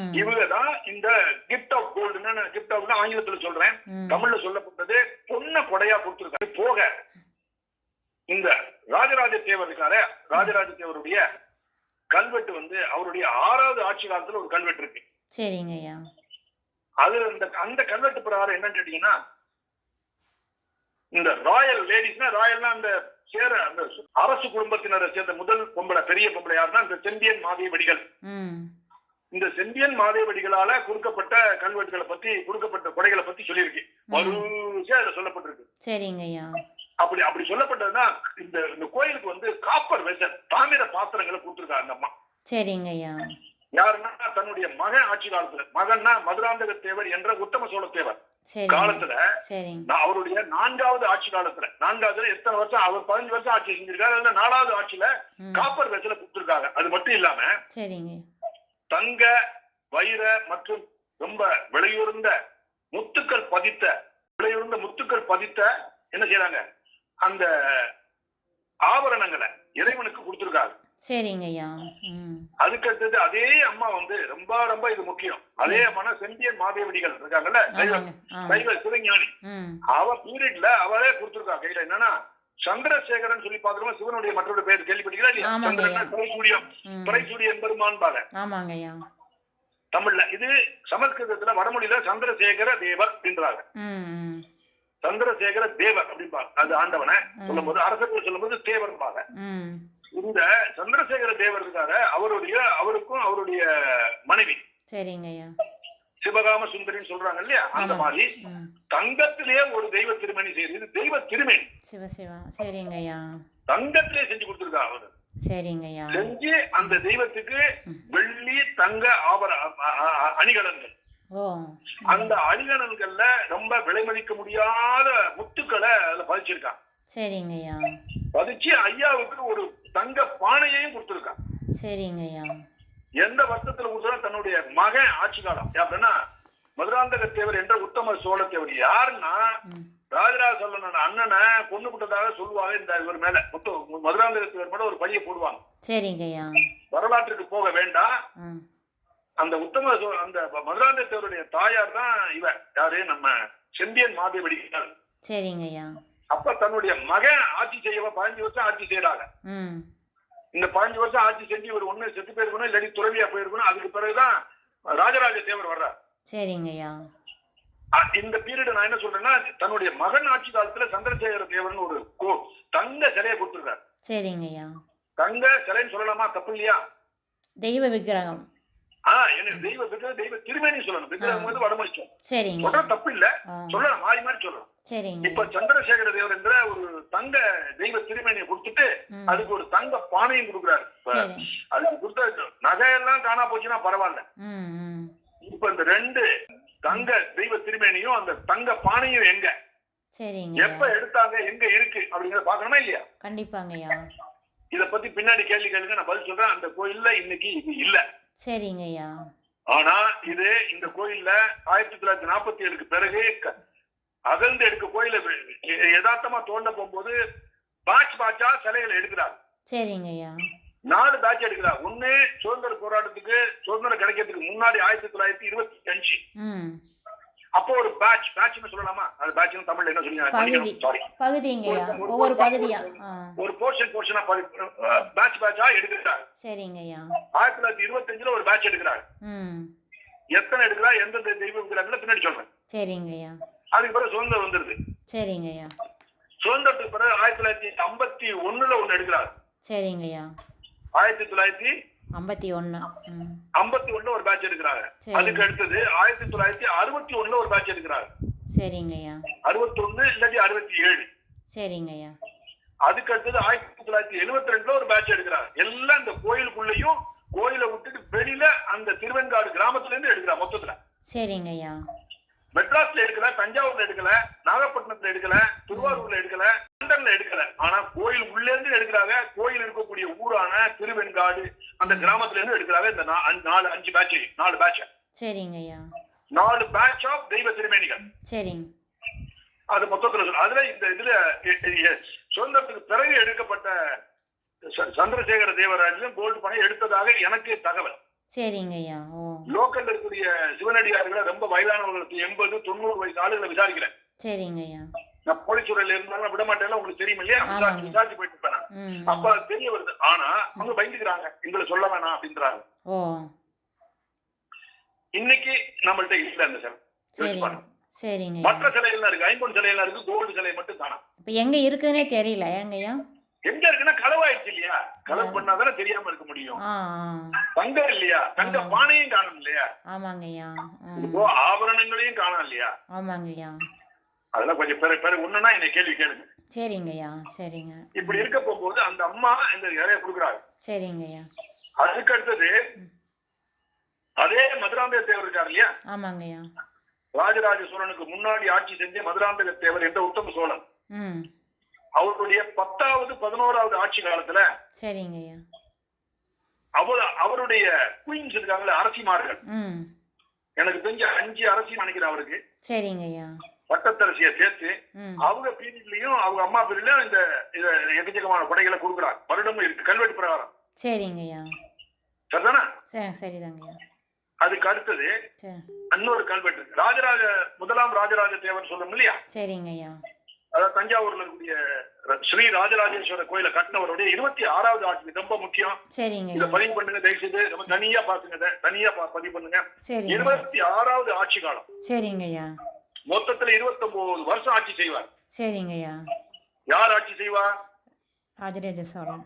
ம். இவங்க தான் இந்த கிஃப்ட் ஆஃப் கோல்டுன்னு கிஃப்ட் ஆஃப் ஆங்கிலத்துல சொல்றேன். தமிழ்ல சொல்லப்பட்டது பொண்ண கொடையா கொடுத்திருக்காரு போக இந்த ராஜராஜ தேவர் இருக்காரு ராஜராஜ தேவருடைய கல்வெட்டு வந்து அவருடைய ஆறாவது ஆட்சி காலத்துல ஒரு கல்வெட்டு இருக்கு. சரிங்க அது அந்த அந்த கல்வெட்டு பிரகாரம் என்னன்னு கேட்டீங்கன்னா இந்த ராயல் லேடிஸ்னா ராயல்னா அந்த சேர அந்த அரசு குடும்பத்தினரை சேர்ந்த முதல் பொம்பளை பெரிய பொம்பளை யாருன்னா இந்த செம்பியன் மாதேவடிகள். இந்த செம்பியன் மாதேவடிகளால கொடுக்கப்பட்ட கல்வெட்டுகளை பத்தி கொடுக்கப்பட்ட கொடைகளை பத்தி சொல்லியிருக்கு. வரிசையா அதுல சொல்லப்பட்டிருக்கு. சரிங்க அப்படி அப்படி சொல்லப்பட்டதுன்னா இந்த இந்த கோயிலுக்கு வந்து காப்பர் வெசல் தாமிர பாத்திரங்களை கொடுத்திருக்காங்க அந்த அம்மா. சரிங்க யாருன்னா தன்னுடைய மகன் ஆட்சி காலத்துல மகன்னா மதுராந்தக தேவர் என்ற உத்தம சோழ தேவர் காலத்துல அவருடைய நான்காவது ஆட்சி காலத்துல நான்காவதுல எத்தனை வருஷம் அவர் பதினஞ்சு வருஷம் ஆட்சி செஞ்சிருக்காரு நாலாவது ஆட்சியில காப்பர் வெசல கொடுத்திருக்காங்க. அது மட்டும் இல்லாம சரிங்க. தங்க வைர மற்றும் ரொம்ப விலையுறந்த முத்துக்கள் பதித்த விலையுறந்த முத்துக்கள் பதித்த என்ன செய்யறாங்க அந்த ஆபரணங்களை இறைவனுக்கு கொடுத்திருக்காங்க. சரிங்க ஐயா. அதுக்கடுத்தது அதே அம்மா வந்து ரொம்ப ரொம்ப இது முக்கியம். அதே அம்மா செம்பியன் மாதேவடிகள் இருக்காங்கல்ல சைவ சிவஞானி. அவ பீரியட்ல அவளே கொடுத்திருக்கா கையில. என்னன்னா சந்திரசேகரன் சொல்லி பாக்குறோம் சிவனுடைய மற்றொரு பேர் கேள்விப்பட்டீங்களா இல்லையா. சந்திரன் தமிழ்ல. இது சமஸ்கிருதத்துல வடமொழியில சந்திரசேகர தேவர் அப்படின்றாங்க சந்திரசேகர தேவர் அப்படிம்பாங்க அது ஆண்டவனை சொல்லும்போது அரசர்கள் சொல்லும்போது தேவர்பாங்க ம். இந்த சந்திரசேகர தேவர் இருக்காரு. அவருடைய அவருக்கும் அவருடைய மனைவி. சரிங்க ஐயா. சிவகாம சுந்தரின்னு சொல்றாங்க இல்லையா? அந்த. மாதிரி தங்கத்திலேயே ஒரு தெய்வ திருமணி செய்யுது இது தெய்வ திருமணி. சிவ சிவா. சரிங்க ஐயா. தங்கத்திலே செஞ்சு கொடுத்திருக்கா அவரு. சரிங்க ஐயா. செஞ்சு அந்த தெய்வத்துக்கு வெள்ளி தங்க ஆபர அணிகலன்கள். ஓ. அந்த அணிகலன்கள்ல ரொம்ப விலை மதிக்க முடியாத முத்துக்களை அதுல பதிச்சிருக்கான் சரிங்க ஐயா. பதிச்சு ஐயாவுக்கு ஒரு தங்க பானையையும் கொடுத்திருக்கான் சரிங்க ஐயா. எந்த வருஷத்துல கொடுத்தா தன்னுடைய மகன் ஆட்சி காலம்? அப்படின்னா மதுராந்தக தேவர் என்ற உத்தம சோழ தேவர் யாருன்னா ராஜராஜ சோழனோட அண்ணனை கொண்டு விட்டதாக சொல்லுவாங்க இந்த இவர் மேல. மதுராந்தக தேவர் மேல ஒரு பழிய போடுவாங்க. சரிங்க ஐயா. வரலாற்றுக்கு போக வேண்டாம். அந்த உத்தம அந்த மதுராந்தக தேவருடைய தாயார் தான் இவ. யாரு? நம்ம செம்பியன் மாதேவடிகள் சரிங்க ஐயா. அப்ப தன்னுடைய மகன் ஆட்சி செய்யவ பதினஞ்சு வருஷம் ஆட்சி செய்யறாங்க இந்த பதினஞ்சு வருஷம் ஆட்சி செஞ்சு இவர் ஒண்ணு செத்து போயிருக்கணும் இல்லாட்டி துறவியா போயிருக்கணும். அதுக்கு பிறகுதான் ராஜராஜ தேவர் வர்றார். சரிங்க ஐயா. அ- இந்த பீரியட் நான் என்ன சொல்றேன்னா தன்னுடைய மகன் ஆட்சி காலத்துல சந்திரசேகர தேவர்னு ஒரு தங்க சிலையை கொடுத்திருக்காரு. சரிங்க ஐயா. தங்க சிலைன்னு சொல்லலாமா? தப்பு இல்லையா? தெய்வ விக்கிரகம். ஆஹ் எனக்கு தெய்வ தெய்வ திருமேனி சொல்லணும். விக்கிரகம் வந்து வடமொழிச்சோம் சொல்ற தப்பு இல்ல சொல்லலாம் மாறி மாறி சொல்லலாம் இப்ப சந்திரசேகர தேவர் என்ற ஒரு தங்க தெய்வ திருமேனியை கொடுத்துட்டு அதுக்கு ஒரு தங்க பானையும் கொடுக்குறாரு. கொடுத்த நகையெல்லாம் காணா போச்சுன்னா பரவாயில்ல. இப்ப இந்த ரெண்டு தங்க தெய்வ திருமேனியும் அந்த தங்க பானையும் எங்க? எப்ப எடுத்தாங்க எங்க இருக்கு அப்படிங்கறத பாக்கணுமா இல்லையா? கண்டிப்பாங்க ஐயா இத பத்தி பின்னாடி கேள்வி கேளுங்க நான் பதில் சொல்றேன். அந்த கோயில்ல இன்னைக்கு இது இல்ல. சரிங்க ஐயா ஆனா இது இந்த கோயில்ல ஆயிரத்தி தொள்ளாயிரத்தி நாற்பத்தி ஏழுக்கு பிறகு அகழ்ந்து எடுக்க கோயில யதார்த்தமா தோண்ட போகும்போது பாட்ச் பாட்சா சிலைகளை எடுக்கிறாங்க. சரிங்க ஐயா நாலு பேட்ச் எடுக்கிறாங்க. ஒண்ணு சுதந்திர போராட்டத்துக்கு சுதந்திரம் கிடைக்கிறதுக்கு முன்னாடி ஆயிரத்தி தொள்ளாயிரத்தி இருபத்தி அஞ்சு அப்போ ஒரு பேட்ச் பேட்ச்னு சொல்லலாமா? அது பேட்ச்னு தமிழ்ல என்ன. சொல்லி சாரி பகுதிங்க. ஐயா ஒவ்வொரு பகுதியா? ஒரு போர்ஷன் போர்ஷனா பேட்ச் பேட்சா எடுக்கிறாங்க சரிங்க ஐயா. ஆயிரத்தி தொள்ளாயிரத்தி இருபத்தஞ்சுல ஒரு பேட்ச் எடுக்கிறாங்க ம். எத்தனை எடுக்கிறா? எந்தெந்த தெய்வம் இருக்கிறாங்கன்னு பின்னாடி சொல்றேன். சரிங்க ஐயா. அதுக்கு பிறகு சுதந்திரம் வந்துருது. சரிங்க ஐயா. சுதந்திரத்துக்கு பிறகு ஆயிரத்தி தொள்ளாயிரத்தி ஐம்பத்தி ஒண்ணுல ஒண்ணு எடுக்கிறாங்க சரிங்க ஐயா. ஆயிரத்தி தொள்ளாயிரத்தி ஐம்பத்தி ஒன்று ம். ஐம்பத்தி ஒண்ணுல ஒரு பேட்ச் எடுக்கிறாங்க. அதுக்கு அடுத்தது ஆயிரத்தி தொள்ளாயிரத்தி அறுபத்தி ஒண்ணுல ஒரு பேட்ச் எடுக்கிறாங்க. சரிங்க ஐயா அறுபத்தி ஒண்ணு இல்லாட்டி அறுபத்தி ஏழு. சரிங்க ஐயா அதுக்கு அடுத்தது ஆயிரத்தி தொள்ளாயிரத்தி எழுபத்தி ரெண்டுல ஒரு பேட்ச் எடுக்கிறாங்க. எல்லாம் இந்த கோயிலுக்குள்ளேயும் கோயிலை விட்டுட்டு வெளியில அந்த திருவெண்காடு கிராமத்துல இருந்து எடுக்கிறாங்க மொத்தத்துல. சரிங்க ஐயா மெட்ராஸ்ல எடுக்கல தஞ்சாவூர்ல எடுக்கல நாகப்பட்டினத்துல எடுக்கல திருவாரூர்ல எடுக்கல கோயில் உள்ள இருந்து எடுக்கிறாங்க. கோயில் இருக்கக்கூடிய ஊரான திருவெண்காடு அந்த கிராமத்துல இருந்து எடுக்கிறாங்க இந்த நாலு அஞ்சு பேட்ச் நாலு பேட்ச் சரிங்க ஐயா. நாலு பேட்ச் ஆஃப் தெய்வ திருமேனிகள். சரிங்க. அது மொத்தத்துல. அதுல இந்த இதுல சுதந்திரத்துக்கு பிறகு எடுக்கப்பட்ட சந்திரசேகர தேவராஜன் கோல்டு பணம் எடுத்ததாக எனக்கு தகவல். சரிங்க ஐயா. லோக்கல்ல இருக்கக்கூடிய சிவனடியார்களை ரொம்ப வயதானவர்களுக்கு எண்பது தொண்ணூறு வயசு ஆளுகளை விசாரிக்கிறேன். சரிங்க ஐயா. நான் போலீஸ் துறையில இருந்தாலும் விட மாட்டேன் உங்களுக்கு தெரியும் இல்லையா? விசாரிச்சு போயிட்டு இருப்பேன் அப்ப தெரிய வருது. ஆனா அவங்க பயந்துக்கிறாங்க. எங்களை சொல்ல வேணாம் அப்படின்றாங்க. இன்னைக்கு நம்மள்ட்ட இல்ல அந்த சிலை. சரிங்க. மற்ற ஐயா சிலைகள்லாம் இருக்கு. ஐம்பொன் சிலையெல்லாம் இருக்கு. கோல்டு சிலை மட்டும் காணும். இப்போ எங்கே இருக்குதுன்னே தெரியல. ஏங்க ஐயா எங்க இருக்குன்னா களவாயிடுச்சு இல்லையா? களவு. பண்ணாதானே தெரியாம இருக்க முடியும். தங்கம் இல்லையா? தங்க. பானையும் காணும் இல்லையா? ஆமாங்க ஐயா ம் இப்போ ஆபரணங்களையும் காணோம் இல்லையா? ஆமாங்க ஐயா அதெல்லாம் கொஞ்சம் பேர பேர ஒண்ணுன்னா என்னை கேள்வி கேளுங்க. சரிங்க ஐயா சரிங்க. இப்படி இருக்க போகும்போது அந்த அம்மா இந்த இறைய கொடுக்குறாங்க. சரிங்க ஐயா. அதுக்கு அடுத்தது அதே மதுராந்தக தேவர் இருக்கார் இல்லையா? ஆமாங்க ஐயா. ராஜராஜ சோழனுக்கு முன்னாடி ஆட்சி செஞ்ச மதுராந்தக தேவர் என்ற உத்தம சோழன்? அவருடைய பத்தாவது பதினோராவது ஆட்சி காலத்துல சரிங்க ஐயா. அவர் அவருடைய குயின்ஸ் இருக்காங்கல்ல அரசிமார்கள். எனக்கு தெரிஞ்ச அஞ்சு அரசி நினைக்கிறேன் அவருக்கு. சரிங்க ஐயா. பட்டத்தரசியை சேர்த்து அவங்க பீரியட்லயும் அவங்க அம்மா பீரியட்லயும் இந்த இத எக்கச்சக்கமான கொடைகளை கொடுக்குறாங்க. வருடமும் இருக்கு. கல்வெட்டு பிரகாரம். சரிங்க ஐயா. சரிதானே? சரி சரிதாங்க அதுக்கு அடுத்தது இன்னொரு கல்வெட்டு. ராஜராஜ முதலாம் ராஜராஜ தேவர் சொல்லணும் இல்லையா? சரிங்க ஐயா. அதாவது தஞ்சாவூர்ல இருக்கக்கூடிய ஸ்ரீ ராஜராஜேஸ்வரர் கோயிலை கட்டினவருடைய இருபத்தி ஆறாவது ஆட்சி ரொம்ப முக்கியம். இதை பதிவு பண்ணுங்க தயவு செய்து நம்ம தனியா பாத்துங்க. தனியா பதிவு பண்ணுங்க. இருபத்தி ஆறாவது ஆட்சி காலம். சரிங்க ஐயா. மொத்தத்துல இருபத்தி ஒன்பது வருஷம் ஆட்சி செய்வார். சரிங்க ஐயா யார் ஆட்சி செய்வார்? ராஜராஜ சோழன்.